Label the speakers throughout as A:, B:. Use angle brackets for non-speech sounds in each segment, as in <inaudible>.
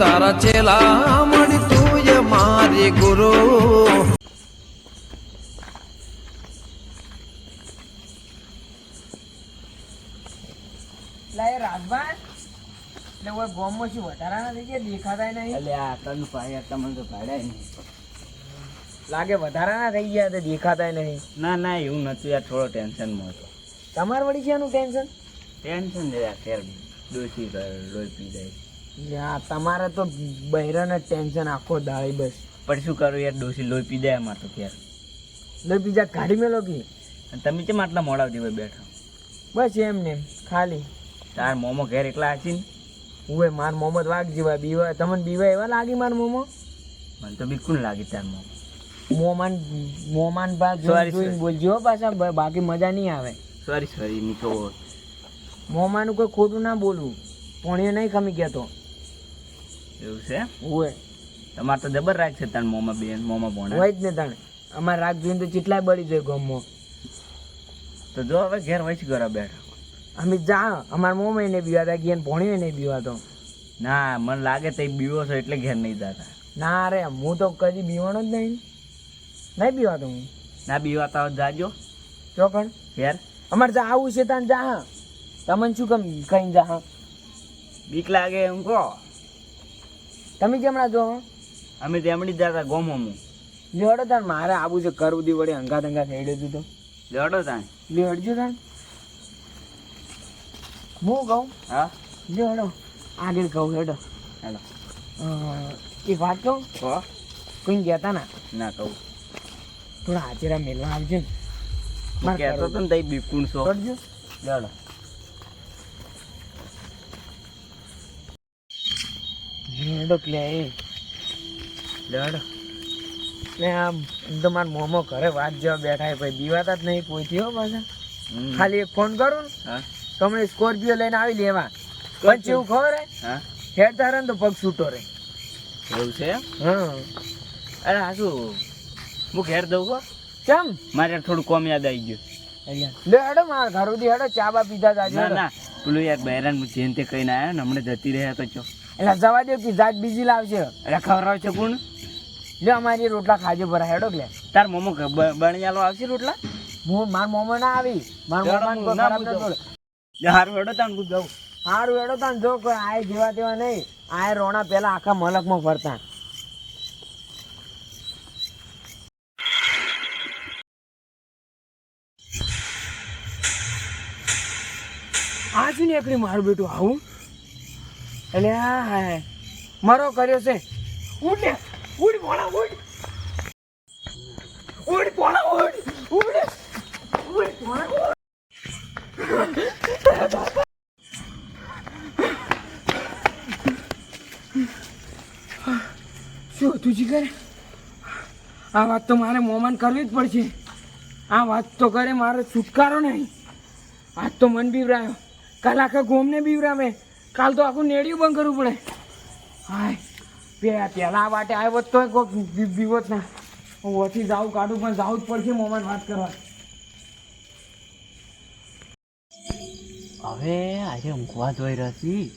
A: તારા ચેલા મળી તું મારી ગુરુ.
B: લા એ એટલે ઓય ગોમમાં શું વધારાના થઈ ગયા દેખાતાય નહીં?
C: એટલે આ તન ભાઈ તમને તો ભાડ્યા નહીં.
B: લાગે વધારાના થઈ ગયા તો દેખાતાય નહીં.
C: ના ના એવું નથી. યાર થોડો ટેન્શનમાં હતો.
B: તમારે વળી છે એનું ટેન્શન
C: ટેન્શન યાર ખેર ડોસી લોહી પી જાય
B: યા તમારે તો બહેરાને ટેન્શન આખો દાળી બસ.
C: પણ શું કરું યાર ડોસી લોહી પી જાય અમાર તો લોહી
B: લે બીજા કાઢી મેલો કે
C: અને તમે કેમ આટલા મોડા સુધી બેઠા?
B: બસ એમ ને ખાલી.
C: તાર મોમો ઘેર એકલા હસી ને?
B: ઉવે માર મોમો વાઘ જેવા બીવા તમને બીવા એવા લાગી માર મોમો?
C: મને તો બિલકુલ લાગી તાર મોમો?
B: મોમાન મોમાન બા જોઈને બોલજો હો પાછા બાકી મજા નહીં આવે.
C: સોરી સોરી તો
B: મોમાનું કોઈ ખોટું ના બોલવું. પણ એ નહીં ખમી ગયા તો.
C: એવું છે?
B: હોય.
C: તમારે તો જબર રાખ છે તાર મોમાં બેન મોમાં ભોણા
B: હોય જ ને તાણે. અમારે રાગ જોઈને તો ચીટલાય બળી જાય ગમો
C: તો જો હવે ઘેર વહી ઘરે બેઠા.
B: અમે જા અમાર મોમાં નહીં બીવાતા ગયા ભોણીએ નહીં બીવાતો
C: ના મને લાગે તે બીવો છો એટલે ઘેર નહીં જતા.
B: ના રે હું તો કદી બીવાનો જ નહીં. નહીં બીવાતો હું.
C: ના બીવાતા હોત જાજો.
B: ચોકણ?
C: ઘેર.
B: અમારે જા આવું છે તાન જા. તમને શું કેમ કઈ જા?
C: બીક લાગે એમ કહો.
B: તમે જેમણા જો
C: અમે તેમડી જતા જતા ગોમોમું
B: લેવડો તાન મારે આવું છે કરવું દી વડે અંગા તંગા થઈ તું તો.
C: લડો તાણ?
B: લેવડજો તાન હું કહું?
C: હા?
B: લેવડો. આગળ કહું હેડો. હેડો એક વાત કહું?
C: હા?
B: કોઈ કહેતા ના?
C: ના કહું.
B: થોડા હાજરા મેળવા આવજો ને. મારે
C: કહેતો તો ને તઈ છો.
B: કરજો.
C: લડો
B: હેડો એ? ને આમ તો મારા મોમો ઘરે વાત જેવા બેઠા ભાઈ દીવાતા જ નહીં કોઈ હો પાછા. ખાલી એક ફોન કરું ને તમને સ્કોર્પિયો લઈને આવી લેવા. પછી એવું ખબર હે?
C: હા.
B: હેડ તારે ને તો પગ છૂટો રે
C: એવું છે
B: હા.
C: અરે હા શું? હું ઘેર દઉં હો.
B: કેમ
C: મારે થોડું કોમ યાદ આવી ગયું.
B: લે હેડો મારા ઘર સુધી હેડો ચા બા પીધા જાજો
C: ના પેલું યાર બહેરાન જેન તે કહીને આવ્યો ને હમણાં જતી રહ્યા તો ચો.
B: એટલે જવા દો કે જાત બીજી લાવશે.
C: એટલે ખવડાવ છે કોણ?
B: લે અમારી રોટલા ખાજો ભરા હેડો લે.
C: તાર મોમો બણિયાલો આવશે રોટલા?
B: હું માર મોમો ના આવી. માર મોમો
C: ના પૂછો. હારું હેડો તાન હું જાઉં.
B: હારું હેડો તાન જો કોઈ આય જેવા તેવા નહીં. આય રોણા પેલા આખા મલકમાં ફરતા. આ શું માર મારું બેટું આવું? એટલે હા હાય. મારો કર્યો છે. ઉડ ને. ઉડ, ભોળા, ઉડ. ઉડ, ભોળા, ઉડ. ઉડ. ઉડ, ભોળા, ઉડ. શું હતું જીગર? આ વાત તો મારે મોમાન કરવી જ પડશે. આ વાત તો કરે મારે છુટકારો નહીં. આજ તો મન બીવરાયો. કલાકે ગોમને બીવરાવે. કાલ તો આખું નેડિયું બંધ કરવું પડે. હાય પેલા વાટે આવ્યો તો કોઈક બી- બીવો ના હું ઓછી જાઉં, કાઢું, પણ જાવું જ પડશે મોમાં વાત કરવા.
C: હવે આજે ઊંઘવા જોઈ રહી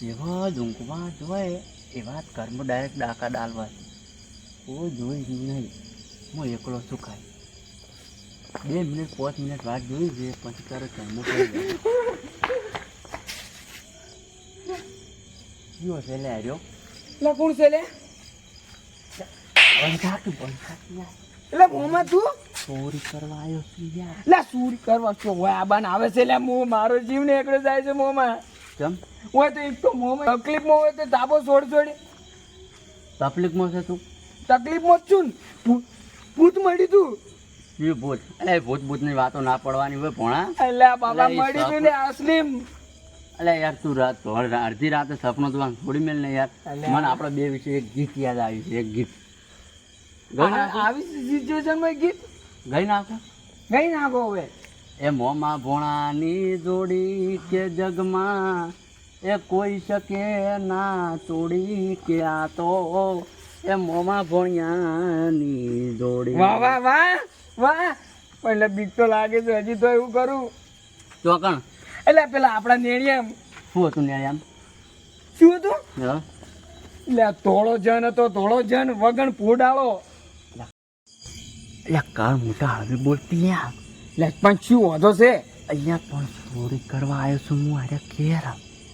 C: જેવા જ ઊંઘવા જોય એવા જ કર્મ ડાયરેક્ટ ડાકા ડાલવા. કોઈ જોઈ નહીં. હું એકલો શું ખાય બે મિનિટ, પાંચ મિનિટ વાત જોઈ છે પછી તારે કર્મ કરી કયો છે લે આર્યો
B: એટલે કોણ છે લે
C: બંધ થાક બંધ થાક યાર
B: એટલે મોમાં તું
C: ચોરી કરવા આવ્યો છું યાર
B: લે ચોરી કરવા છો હોય આ બાન આવે છે લે મો મારો જીવ ને એકડો જાય છે મોમાં
C: કેમ
B: હોય તો એક તો મોમાં તકલીફમાં હોય તો ધાબો છોડ છોડી
C: તકલીફમાં છે તું
B: તકલીફમાં જ છું ને. ભૂત મળી તું
C: એ ભૂત અલે ભૂત ભૂતની વાતો ના પડવાની હોય ભોણા
B: એટલે બાબા મળી તું ને અસલીમ
C: અલે યાર તું રાત અડધી રાતે સપનો તું થોડી મેલ ને યાર. મને આપણા બે વિશે એક ગીત યાદ આવ્યું છે એક ગીત. ગઈ નાખો.
B: આવી સિચ્યુએશનમાં ગીત?
C: ગઈ નાખો.
B: ગઈ નાખો હવે.
C: એ મોમાં ભોણાની જોડી કે જગમાં? એ કોઈ શકે ના તોડી કે આ તો? એ મોમાં ભોણિયાની જોડી.
B: વાહ વાહ વાહ વાહ. પણ એટલે બીક તો લાગે છે હજી તો એવું કરું.
C: ચોકણ.
B: એટલે પેલા આપણા એમ.
C: શું હતું ને એમ?
B: શું હતું? એટલે તોળો જન હતો તોળો જન વગણ પોડાળો
C: એટલે કાળ મોટા હવે બોલતી યાર.
B: એટલે પણ શું વાંધો છે?
C: અહીંયા પણ ચોરી કરવા આવ્યો છું હું અરે કેર.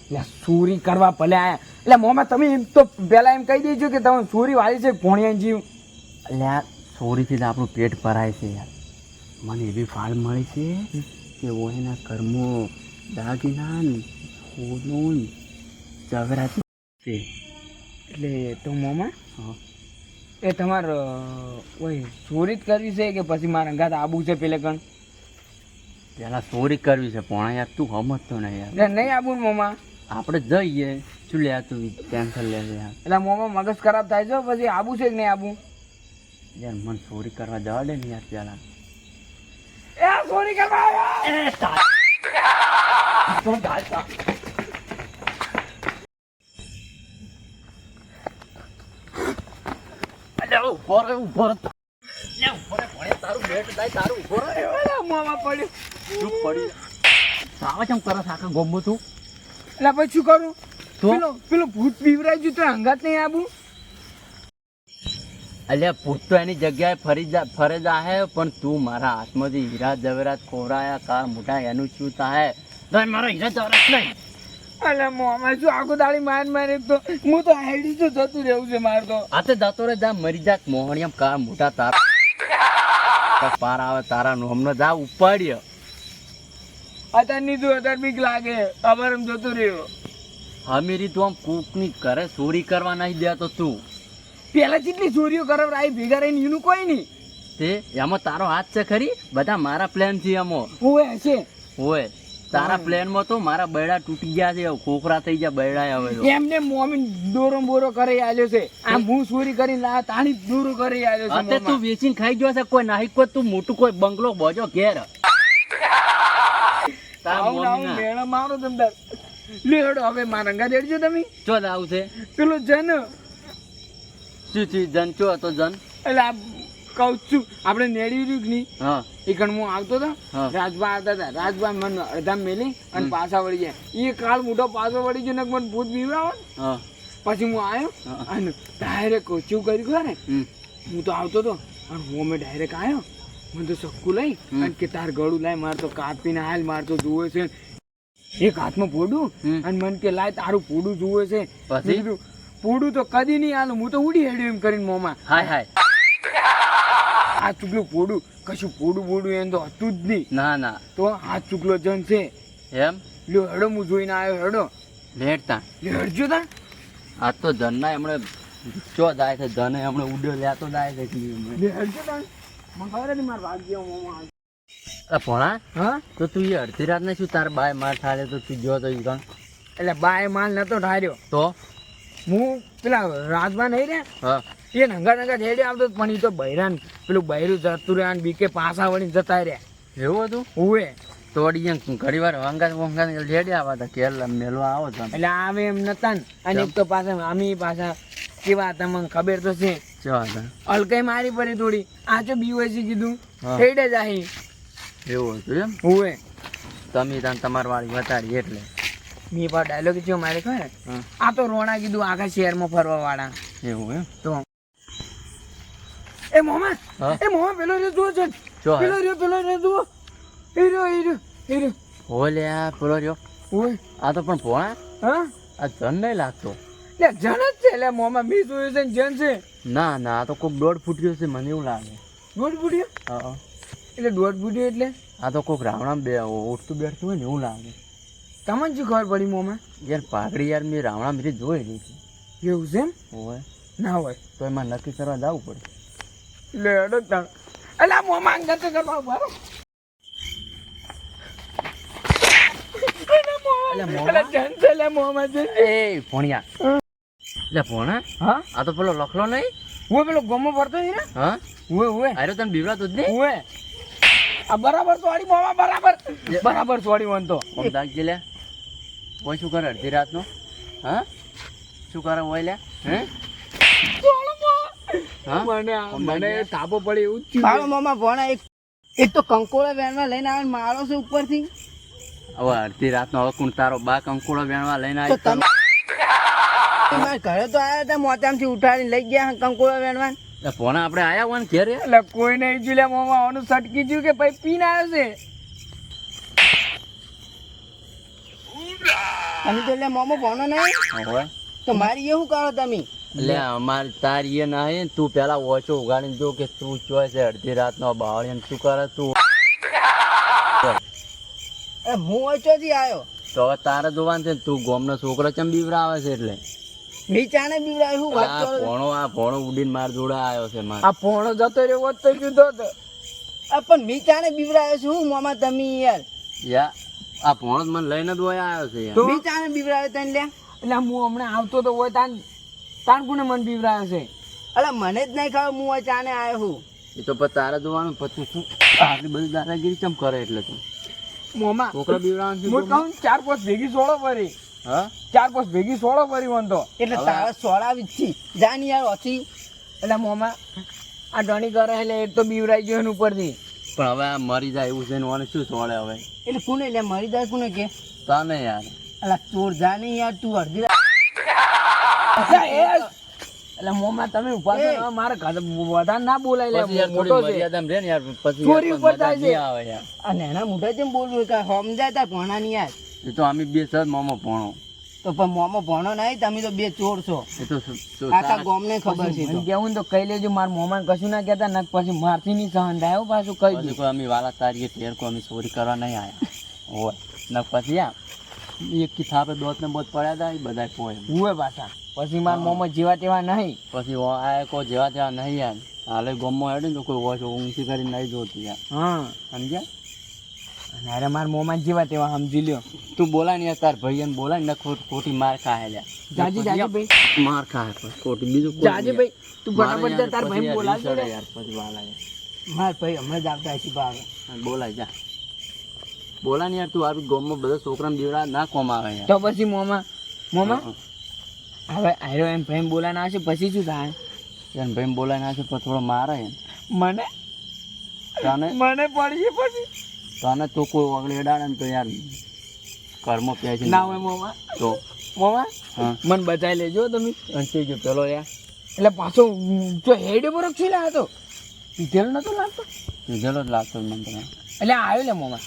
B: એટલે ચોરી કરવા ભલે આયા. એટલે મોમાં તમે એમ તો પહેલાં એમ કહી દેજો કે તમે ચોરી વાળી છે ભોણિયા જીવ.
C: એટલે ચોરીથી જ આપણું પેટ ભરાય છે યાર. મને એવી ફાળ મળી છે કે ઓહીના કર્મો દાગીના ને સોનું છે
B: એટલે તો મોમાં. એ તમારે ઓય ચોરી જ કરવી છે કે પછી મારા અંગાત આબુ છે પેલે કણ?
C: પેલા ચોરી કરવી છે પણ યાર તું સમજતો નહીં યાર.
B: નહીં આબુ મોમા.
C: આપણે જઈએ. શું લે તું ટેન્શન લે યાર.
B: એટલે મોમાં મગજ ખરાબ થાય છે પછી આબુ છે કે નહીં આબુ?
C: યાર મને ચોરી કરવા જવા દે ને યાર પેલા.
B: એ ચોરી કરવા એલા મોમાં પડ્યું
C: શું
B: કરું? પેલો પેલો ભૂત બીવરાઈ ગયું તો અંગાત નહીં આવું
C: અલ્યા ભૂત તો એની જગ્યાએ ફરી જા, ફરે જાહે પણ તું મારા હાથમાંથી હીરા, જવેરાત ખોરાયા કાર મોટા, એનું શું થાય તો મારો હીરો ચોરસ નહીં.
B: અલે મોમાં શું આખો દાડી માર મારે તો હું તો હેડી તો જતું રહેવું છે માર તો.
C: આ તો જતો રે જા મરી જા મોહણિયમ કા મોટા તારા પાર આવે તારા નોમનો જા ઉપાડ્યો.
B: અતાર નીધું અતાર બીક લાગે. ખબર એમ જતું રહ્યો.
C: હમીરી તું આમ કૂકની કરે ચોરી કરવા નહીં દેતો તું.
B: પેલા જેટલી ચોરીઓ કરાવ રાઈ ભેગા રહીને એનું કોઈ નહીં.
C: તે એમાં તારો હાથ છે ખરી? બધા મારા પ્લાન છે એમાં
B: હોય છે
C: હોય તારા પ્લેનમાં તો મારા બૈડા તૂટી ગયા છે ખોખરા થઈ ગયા બૈડા હવે.
B: એમને મોમી દોરો બોરો કરી આલ્યો છે. આ હું ચોરી કરી લા તાણી દોરો કરી આલ્યો છે
C: અત્યારે તું. વેચીને ખાઈ ગયો છે કોઈ નાહી કોઈ તું મોટું કોઈ બંગલો બોજો ઘેર.
B: મેળા મારો તમતાર લે હવે મારંગા દેડજો તમે.
C: ચો આવશે
B: પેલો જન.
C: શું થયું જન? ચો હતો જન.
B: એટલે કહું છું આપણે નેડી રહ્યું કે નહીં? એ હું આવતો હતો. રાજભા આવતા હતા. રાજભા મને અડધા મેલી અને પાછા વળી જાય એ કાળ મોટો પાછો વળી ગયો ને મને ભૂત બીવડાવો. પછી હું આવ્યો અને ડાયરેક્ટ કોચું કર્યું ખરે હું તો આવતો હતો અને હું અમે ડાયરેક્ટ આવ્યો. મને તો સક્કું લઈ. અને કે તાર ગળું લાય માર તો કાપીને હાલ માર તો જુએ છે. એક હાથમાં પોડું. અને મને કે લાય તારું પોડું જુએ છે. પોડું તો કદી નહીં હાલ. હું તો ઉડી હેડ્યું એમ કરીને મોમાં.
C: હાય હાય.
B: આ ચૂકલું પોડું. કશું પોડું પોડું એમ તો હતું જ નહીં.
C: ના ના.
B: તો આ ચૂકલો જન છે.
C: એમ?
B: લ્યો હેડો હું જોઈને આવ્યો હેડો.
C: લેટતા
B: લેડજો તા.
C: આ તો જનના એમણે ચો જાય છે જને એમણે ઉડ્યો લેતો જાય છે
B: હેડજો તા. મને ખબર હતી મારા ભાગ્ય મોમાં
C: ભણા
B: હા?
C: તો તું એ અડધી રાત ને શું તાર બાય માર થાળે તો તું જો તો ઈ કણ.
B: એટલે બાય માલ નતો ઠાર્યો.
C: તો?
B: હું પેલા રાતમાં નહીં રે?
C: હા.
B: એ નંગા નંગા હેડે આવતો પણ એ તો બૈરાન પેલું બૈરું જતું રહ્યા બીકે પાસા વળી જતા રહ્યા.
C: એવું હતું?
B: હુએ.
C: તો વળી એમ વાર વંગા વંગા લેડી આવા હતા કેરલા મેલવા આવો તો
B: એટલે આવે એમ નતા ને. અને એક તો પાછા અમે પાછા કેવા હતા મને ખબર તો છે. અલકાઈ મારી પડી થોડી. આ તો બીઓસી કીધું. હેડે જ આહી
C: એવું હતું એમ?
B: હુએ.
C: તમે તાન તમારી વાળી વતાડી એટલે.
B: મી પર ડાયલોગ જો મારે
C: કહે
B: આ તો રોણા કીધું આખા શહેરમાં ફરવા વાળા
C: એવું એમ?
B: તો એ મોહમ્મદ એ મોહમ્મદ પેલો રે જુઓ છે પેલો રહ્યો પેલો રે જુઓ. એ રહ્યો એ રહ્યો એ રહ્યો.
C: આ પેલો રહ્યો.
B: ઓય.
C: આ તો પણ પોણા
B: હા?
C: આ જન નહીં લાગતો.
B: લે જન જ છે લે મોમાં મી જોયું છે જન છે.
C: ના ના આ તો કોઈક દોઢ ફૂટ્યો છે મને એવું લાગે.
B: દોઢ ફૂટ્યો?
C: હા
B: એટલે દોઢ ફૂટ્યો એટલે?
C: આ તો કોઈક રાવણા બે ઉઠતું બેઠતું હોય ને એવું લાગે.
B: તમને શું ખબર પડી મોમાં
C: યાર પાઘડી યાર મેં રાવણા મેરી જોઈ લીધી
B: એવું છે એમ?
C: હોય.
B: ના હોય.
C: તો એમાં નક્કી કરવા જવું પડે.
B: લે અડો એટલે અલા મોમાં અંગત કરવા
C: આ
B: બરાબર સોડી મોમાં બરાબર. બરાબર સોડી વન તો.
C: આમ લે. કોઈ શું કરે અડધી રાતનો? હા? શું કરે હોય લે? હા?
B: મને મને તાપો પડે એવું જ
D: મારો મામા ભણા એક એક તો કંકોળો વેણમાં લઈને આવે મારો છે ઉપરથી.
C: હવે અડધી રાતનો હવે તારો બા કંકુડો વેણવા લઈને આવી
D: તમે મારા ઘરે તો આવ્યા હતા મોતામથી ઉઠાડીને લઈ ગયા કંકોળો વેણવા.
C: એટલે આપણે આયા હોય ને ઘેર?
B: એટલે કોઈ નહીં જોયું મોમા આનું સટકી ગયું કે ભાઈ પીને આવ્યો છે?
D: તમે તો એટલે મોમો ભણો નહીં. તો મારી એવું શું કરો તમે?
C: એટલે અમારે તારી એ ના હે તું પેલા ઓછો ઉગાડીને જો કે તું ચોય છે અડધી રાતનો બાવળિયાને શું કરે તું?
D: એ હું ઓછોથી આવ્યો
C: તો હવે તારે જોવાનું છે ને તું ગોમનો છોકરો ચમ બીવરાવે છે એટલે?
D: મી બીવરાય બીવડાય વાત
C: આ
D: કરો
C: ભોણો આ ભોણો ઉડીને માર જોડે આવ્યો છે માર.
B: આ પોણો જતો રહ્યો હોત તો કીધો તો.
D: આ પણ મી ચાને બીવડાયો છું હું મામા તમે યાર.
C: યા આ ભોણો જ મને લઈને જ હોય આવ્યો છે યાર.
B: તો?
D: મી ચાને બીવડાયો તને લે
B: એટલે હું હમણાં આવતો તો હોય તાન તાન કોને મન બીવરાયો છે.
D: અલા મને જ નહીં ખાવ હું આ ચાને આવ્યો છું
C: એ તો પછી તારા જોવાનું પછી શું આટલી બધી દાદાગીરી ચમ કરે એટલે તું?
B: મોમાં
C: છોકરા બીવરાવાનું છે
B: હું કહું ચાર પાંચ ભેગી સોળો ફરી
C: હા?
B: ચાર પાંચ ભેગી સોળો ફરી વન તો.
D: એટલે તારા સોળાવી જ છી જાની યાર ઓછી.
B: એટલે મોમાં આ ધણી કરે એટલે એક તો બીવરાઈ ગયો એની ઉપરથી.
C: પણ હવે આ મરી જાય એવું છે ને શું સોળે હવે?
D: એટલે કોને એટલે મરી જાય કોને કે?
C: તને યાર.
D: અલા ચોર જાની યાર તું અડધી
B: એટલે મોમાં તમે ઊભા છો. મારે વધારે ના બોલાય લે મોટો છે.
C: મર્યાદામાં ને યાર પછી
B: ચોરી ઉપર થાય છે.
C: આવે યાર.
D: આ નાના મોટા જેમ બોલવું? કે સમજાય તા ભણા ની યાર.
C: એ તો અમે બે સર મોમો ભણો.
D: તો પણ મોમો ભણો નહીં તમે તો બે ચોર છો.
C: એ તો
D: આખા
C: તારા-
D: ગામને ખબર છે
B: કેવું તો કહી લેજો મારા મોમાં કશું ના કહેતા નક પછી મારથી નહીં સહન થાય હો પાછું કહી
C: દીધું અમે વાલા તારીએ ટેર કો અમે ચોરી કરવા નહીં આવ્યા <laughs> હોય. ને પછી આ એક કી થાપે દોત ને બોત પડ્યા હતા એ બધા પોય.
B: હુએ પાછા. પછી મારા મોમાં જેવા તેવા નહીં.
C: પછી આ કોઈ જેવા તેવા નહીં યાર હાલે ગમો હેડે ને તો કોઈ વોશ ઊંચી કરી નહીં જોતી યાર
B: હા.
C: સમજ્યા?
B: અને અરે મારા મોમાં જેવા તેવા સમજી લ્યો.
C: તું બોલા ને તાર ભાઈ બોલા ને ખોટ- માર ખાહે લ્યા.
B: જાજી જાજી ભાઈ.
C: માર ખાહે પછી ખોટી બીજું
B: જાજી ભાઈ તું બરાબર જા તાર ભાઈ બોલા
C: યાર પછી વાલા
D: માર ભાઈ હમણાં જ આવતા હશે ભાવે.
C: બોલાય જા. બોલા ને યાર તું આવી ગામમાં બધા છોકરાને બીવડા ના કોમ આવે યાર.
B: તો પછી મોમાં મોમાં? હવે આયરો એમ ભાઈ બોલાના આવશે પછી શું થાય?
C: એમ ભાઈ બોલાય ના છે તો થોડો મારે.
B: મને?
C: તને?
B: મને પડશે પછી.
C: તને તો કોઈ વગડે અડાડે ને તો યાર કર્મ પે છે
B: ના. હોય મોમા.
C: તો?
B: મોમા? મન બચાવી લેજો તમે.
C: હસી જો પેલો યાર.
B: એટલે પાછો જો હેડે બરફ છું લાવ્યો તો? પીધેલો નતો લાગતો?
C: પીધેલો જ લાગતો મને તમે
B: એટલે આવ્યો લે મોમા.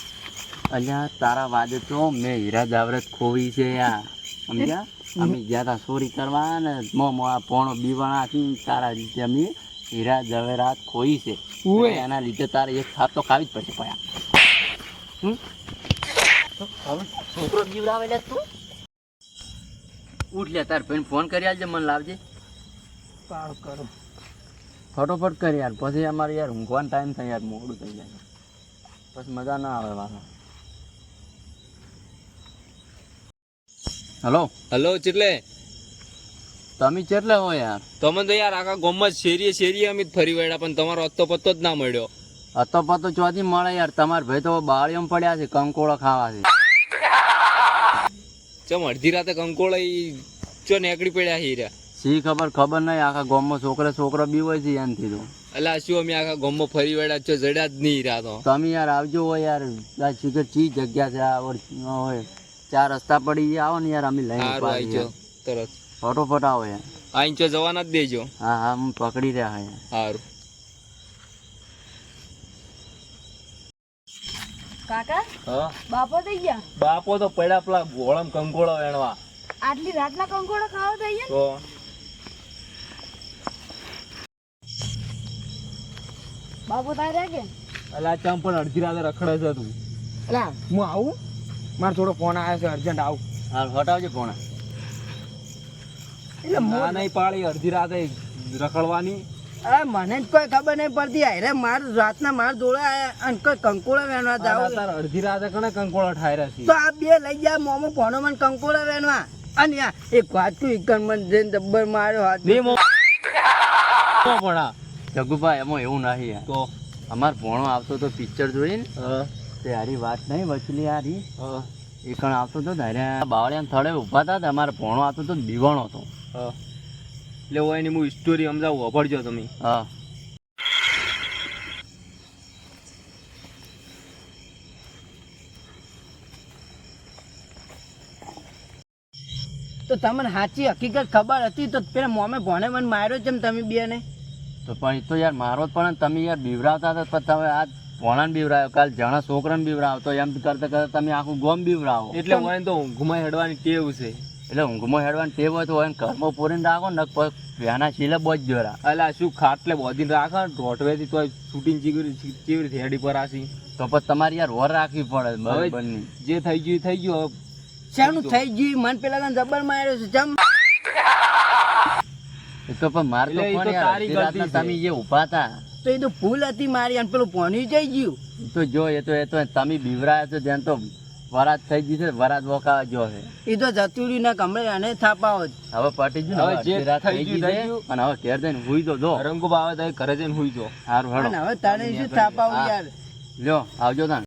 C: અલ્યા તારા વાદે તો મેં હીરા દાવરત ખોવી છે યાર. સમજ્યા? અમે ગયા ચોરી કરવા ને મો મો આ પોણો બીવાણા તારા રીતે અમે હીરા જવેરાત ખોઈ છે. એના લીધે તારે એક થાપ તો ખાવી જ પડશે પયા. છોકરો બીવડાવે લે તું. ઉઠ લે તાર ભાઈને ફોન કરી આલજે મને લાવજે.
D: પાડ કરો
C: ફટોફટ કરી યાર પછી અમારે યાર ઊંઘવાનો ટાઈમ થાય યાર મોડું થઈ જાય. પછી મજા ના આવે વાલા હલો.
E: હલો ચેટલે?
C: તમે ચેટલે હો યાર?
E: તમે તો યાર આખા ગામમાં શેરીએ શેરીએ અમે ફરી વળ્યા પણ તમારો અત્તો પત્તો જ ના મળ્યો.
C: હતો પત્તો ચોથી મળે યાર તમાર ભાઈ તો બાળીઓમાં પડ્યા છે કંકોળો ખાવા છે.
E: ચમ અડધી રાતે કંકોળો ઈ ચો નેકડી પડ્યા હીરા
C: શી ખબર ખબર નહીં આખા ગામમાં છોકરા છોકરો બી હોય છે એનથી તો
E: એટલે શું અમે આખા ગામમાં ફરી વળ્યા ચો જડ્યા જ નહીં રહ્યા તો.
C: તમે યાર આવજો યાર આ ચી જગ્યા છે આ હોય. ચાર રસ્તા પડી ગયા આવો ને યાર અમે લઈને.
E: જો તરત.
C: ફટોફટ આવો યાર.
E: આઈ ચો જવાના જ દેજો.
C: હા હા હું પકડી રહ્યા હા
E: સારું
F: કાકા
E: હા?
F: બાપો થઈ ગયા?
E: બાપો તો પડ્યા પેલા ગોળમ કંકોળો વેણવા.
F: આટલી રાતના કંકોળો ખાવા થઈ ગયા
E: તો.
F: બાપો તારે કે
E: અલા ચમ પણ અડધી રાતે રખડે છે તું.
B: હું આવું? મારો થોડો ફોન આવ્યો છે અર્જન્ટ આવું.
C: હાલ હટાવજે ફોન.
B: એટલે
E: ના નહીં પાડી અડધી રાતે રખડવાની.
D: અરે મને જ કોઈ ખબર નહીં પડતી. અરે માર રાતના માર જોડે આયા અને કોઈ કંકોળા વેણવા જાવ.
E: તાર અડધી રાતે કણે કંકોળા ઠાયરા છે?
D: તો આ બે લઈ જા મોમો ફોનો મને કંકોળા વેણવા. અને આ એક વાટકું એકન મને જઈને જબ્બર માર્યો હાથ.
E: બે મો ભણા
C: જગુભાઈ એમાં એવું નહીં.
E: તો
C: અમાર ભણો આવતો તો પિક્ચર જોઈને
E: હા.
C: તે હારી વાત નહીં વચલી હારી. એ કણ આવતો તો ધારે બાવળિયા થડે ઊભા હતા તે અમારે ભણો આવતો હતો બીવાણો હતો.
E: એટલે હું એની હું સ્ટોરી સમજાવું અભળજો તમે.
C: હા.
D: તો તમને સાચી હકીકત ખબર હતી તો પેલા મોમે ભોણે મને માર્યો છે તમે બે ને
C: તો પણ એ તો યાર મારો જ પણ તમે યાર બીવરાવતા હતા પણ તમે આજ ભોણાને બીવરાયો કાલ જણા છોકરાને બીવરાવો તો એમ કરતા કરતા તમે આખું ગોમ બીવરાવો.
E: એટલે હોય તો ઊંઘમાં હેડવાની ટેવ છે.
C: એટલે ઊંઘમાં હેડવાની ટેવ હોય તો હોય ઘરમાં પૂરીને રાખો ને વ્યાના છીલે બોજ જોરા.
E: એટલે શું ખાટલે બોધીને રાખે રોટવેથી તો શૂટિંગ કેવી રીતે હેડી પર આસી
C: તો પછી તમારે યાર વર રાખવી પડે
E: હવે જે થઈ ગયું થઈ ગયું હવે
D: શાનું થઈ ગયું મન પેલા તને જબર માર્યો છે જમ.
C: એ તો પણ મારે તો. તમે જે ઊભા હતા.
D: તો એ તો ભૂલ હતી મારી અને પેલું ભોણી જઈ ગયું.
C: તો જો એ તો એ તો તમે બીવરાયા છો ત્યાં તો વરાત થઈ ગઈ છે વરાત વોકા જો છે
D: એ તો જતુરી ના કમળે અને થાપાઓ
C: હવે પટી ગયું
E: હવે જે થઈ ગયું,
C: ગઈ છે અને હવે ઘેર જઈને હુઈ તો જો.
E: રંગો બાવે તો ઘરે જઈને હુઈ જો.
C: સારું હેડો
D: હવે તારે શું થાપાવું યાર?
C: લ્યો આવજો તાન